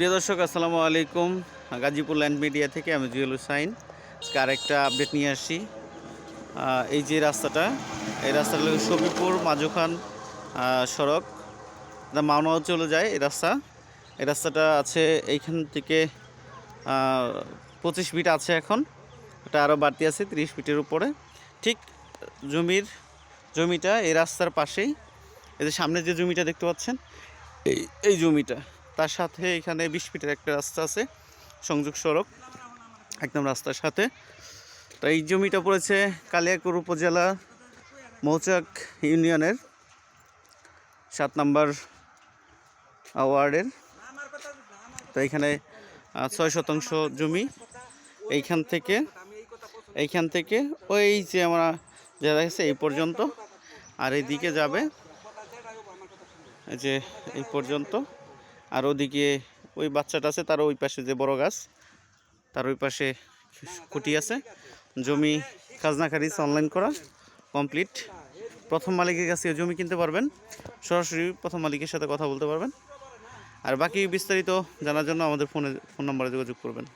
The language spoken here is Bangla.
প্রিয় দর্শক, আসসালামু আলাইকুম। গাজীপুর ল্যান্ড মিডিয়া থেকে আমি জুয়েল হুসাইন। আজকে আরেকটা আপডেট নিয়ে আসি। এই যে রাস্তাটা, এই রাস্তাটা হলো সবিপুর মাজুখান সড়ক। মাওনাও চলে যায় এই রাস্তা। এই রাস্তাটা আছে এইখান থেকে পঁচিশ ফিট আছে এখন। এটা আরও বাড়তি আছে, তিরিশ ফিটের উপরে। ঠিক জমির, জমিটা এই রাস্তার পাশেই। যে সামনে যে জমিটা দেখতে পাচ্ছেন, এই এই জমিটা। তার সাথে এখানে বিশ ফিটের একটা রাস্তা আছে, সংযোগ সড়ক, একদম রাস্তার সাথে। তো এই জমিটা পড়েছে কালিয়াকুর উপজেলা মৌচাক ইউনিয়নের সাত নম্বর ওয়ার্ডের। তো এখানে ছয় শতাংশ জমি। এইখান থেকে এইখান থেকে ওই যে আমরা যা দেখছে এই পর্যন্ত। আর এইদিকে যাবে যে এই পর্যন্ত। আর ওদিকে ওই বাচ্চাটা আছে, তার ওই পাশে যে বড় গাছ, তার ওই পাশে খুঁটি আছে। জমি খাজনা খারিজ অনলাইন করা কমপ্লিট প্রথম মালিকের কাছে জমি কিনতে পারবেন, সরাসরি প্রথম মালিকের সাথে কথা বলতে পারবেন। আর বাকি বিস্তারিত জানার জন্য আমাদের ফোনে, ফোন নম্বরে যোগাযোগ করবেন।